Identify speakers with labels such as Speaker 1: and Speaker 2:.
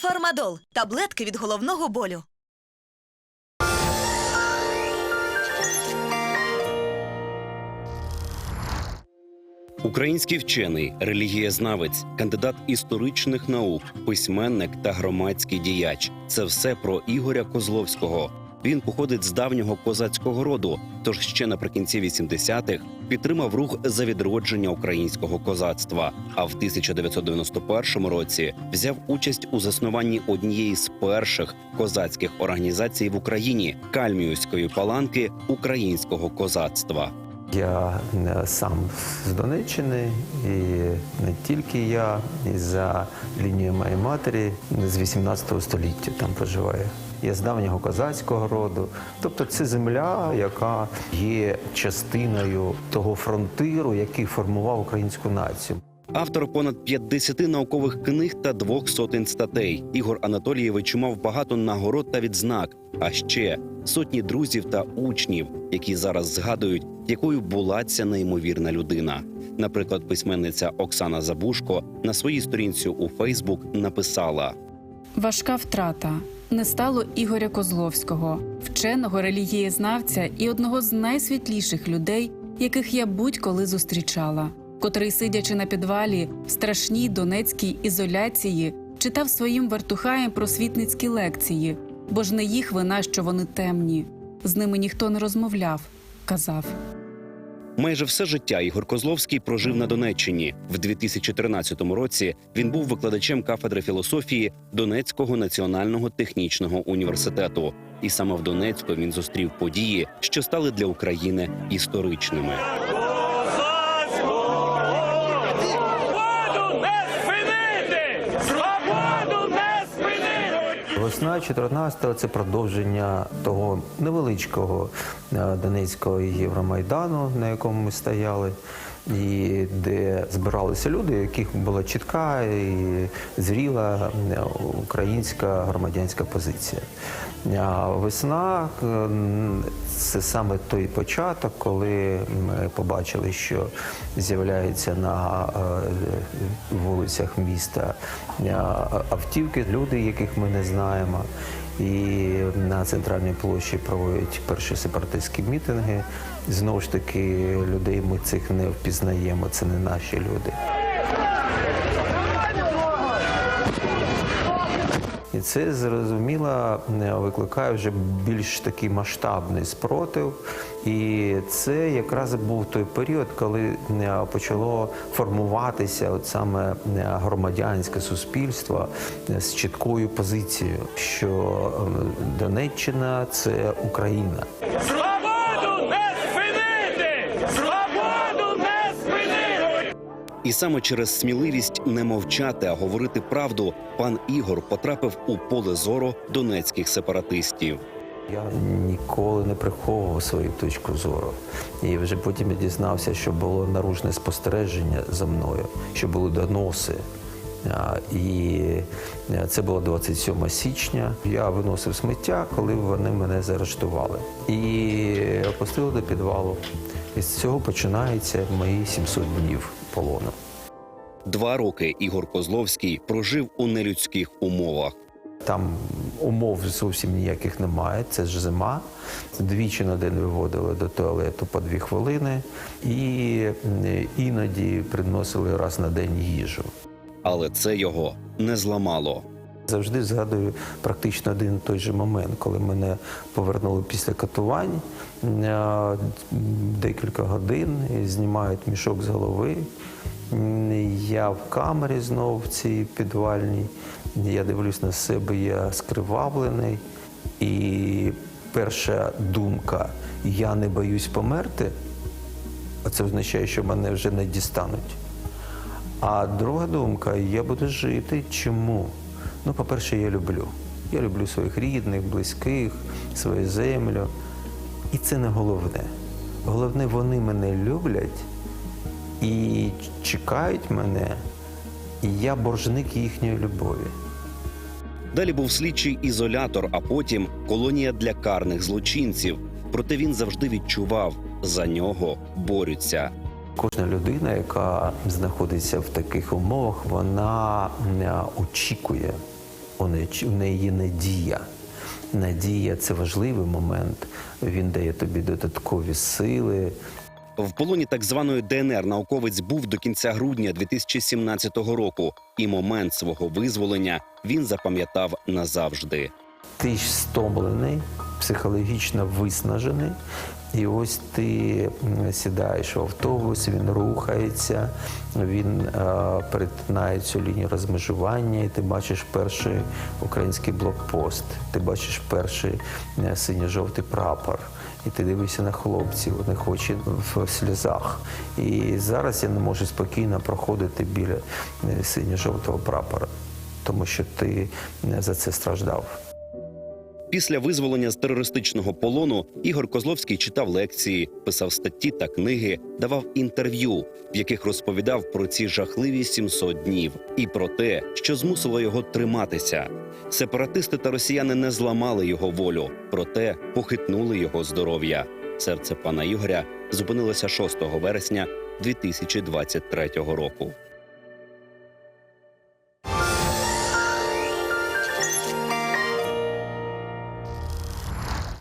Speaker 1: Фармадол таблетки від головного болю.
Speaker 2: Український вчений, релігієзнавець, кандидат історичних наук, письменник та громадський діяч це все про Ігоря Козловського. Він походить з давнього козацького роду, тож ще наприкінці 80-х підтримав рух за відродження українського козацтва. А в 1991 році взяв участь у заснуванні однієї з перших козацьких організацій в Україні Кальміуської паланки українського козацтва.
Speaker 3: Я сам з Донеччини, і не тільки я, і за лінією моєї матері з 18 століття там проживає. Я з давнього козацького роду. Тобто це земля, яка є частиною того фронтиру, який формував українську націю.
Speaker 2: Автор понад 50 наукових книг та двох сотень статей. Ігор Анатолієвич мав багато нагород та відзнак, а ще сотні друзів та учнів, які зараз згадують, якою була ця неймовірна людина. Наприклад, письменниця Оксана Забушко на своїй сторінці у Фейсбук написала:
Speaker 4: Важка втрата. Не стало Ігоря Козловського, вченого релігієзнавця і одного з найсвітліших людей, яких я будь-коли зустрічала, котрий, сидячи на підвалі в страшній донецькій ізоляції, читав своїм вертухаєм просвітницькі лекції, бо ж не їх вина, що вони темні. З ними ніхто не розмовляв, казав.
Speaker 2: Майже все життя Ігор Козловський прожив на Донеччині. В 2013 році він був викладачем кафедри філософії Донецького національного технічного університету. І саме в Донецьку він зустрів події, що стали для України історичними.
Speaker 5: Спинити! Свободу не спинити!
Speaker 3: Весна 14-го – це продовження того невеличкого е, Донецького Євромайдану, на якому ми стояли, і де збиралися люди, яких була чітка і зріла українська громадянська позиція. А весна це саме той початок, коли ми побачили, що з'являються на е, вулицях міста автівки, люди, яких ми не знаємо. І на центральній площі проводять перші сепаратистські мітинги. Знову ж таки, людей ми цих не впізнаємо, це не наші люди. І це зрозуміло е, викликає вже більш такий масштабний спротив. І це якраз був той період, коли е, почало формуватися от саме е, громадянське суспільство з чіткою позицією, що Донеччина це Україна.
Speaker 2: І саме через сміливість не мовчати, а говорити правду, пан Ігор потрапив у поле зору донецьких сепаратистів.
Speaker 3: Я ніколи не приховував свою точку зору. І вже потім я дізнався, що було наружне спостереження за мною, що були доноси. І е, це було 27 січня. Я виносив сміття, коли вони мене заарештували. І опустили до підвалу. І з цього починаються мої 700 днів полону.
Speaker 2: Два роки Ігор Козловський прожив у нелюдських умовах.
Speaker 3: Там умов зовсім ніяких немає. Це ж зима. Двічі на день виводили до туалету по дві хвилини, і іноді приносили раз на день їжу.
Speaker 2: Але це його не зламало.
Speaker 3: Завжди згадую практично один і той же момент, коли мене повернули після катувань е, декілька годин знімають мішок з голови. Я в камері знову в цій підвальній. Я дивлюсь на себе, я скривавлений. І перша думка я не боюсь померти, а це означає, що мене вже не дістануть. А друга думка, я буду жити. Чому? Ну, по-перше, я люблю. Я люблю своїх рідних, близьких, свою землю. І це не головне. Головне, вони мене люблять і чекають мене, і я боржник їхньої любові.
Speaker 2: Далі був слідчий ізолятор, а потім колонія для карних злочинців. Проте він завжди відчував за нього борються.
Speaker 3: Кожна людина, яка знаходиться в таких умовах, вона е, очікує в неї є надія. Надія це важливий момент. Він дає тобі додаткові сили.
Speaker 2: В полоні так званої ДНР науковець був до кінця грудня 2017 року, і момент свого визволення він запам'ятав назавжди.
Speaker 3: Ти ж стомлений, психологічно виснажений. І ось ти сідаєш в автобус, він рухається, він е, перетинає цю лінію розмежування, і ти бачиш перший український блокпост, ти бачиш перший е, синьо-жовтий прапор. І ти дивишся на хлопців, у них очі в сльозах. І зараз я не можу спокійно проходити біля е, синьо-жовтого прапора, тому що ти за це страждав.
Speaker 2: Після визволення з терористичного полону Ігор Козловський читав лекції, писав статті та книги, давав інтерв'ю, в яких розповідав про ці жахливі 700 днів і про те, що змусило його триматися. Сепаратисти та росіяни не зламали його волю, проте похитнули його здоров'я. Серце пана Ігоря зупинилося 6 вересня 2023 року.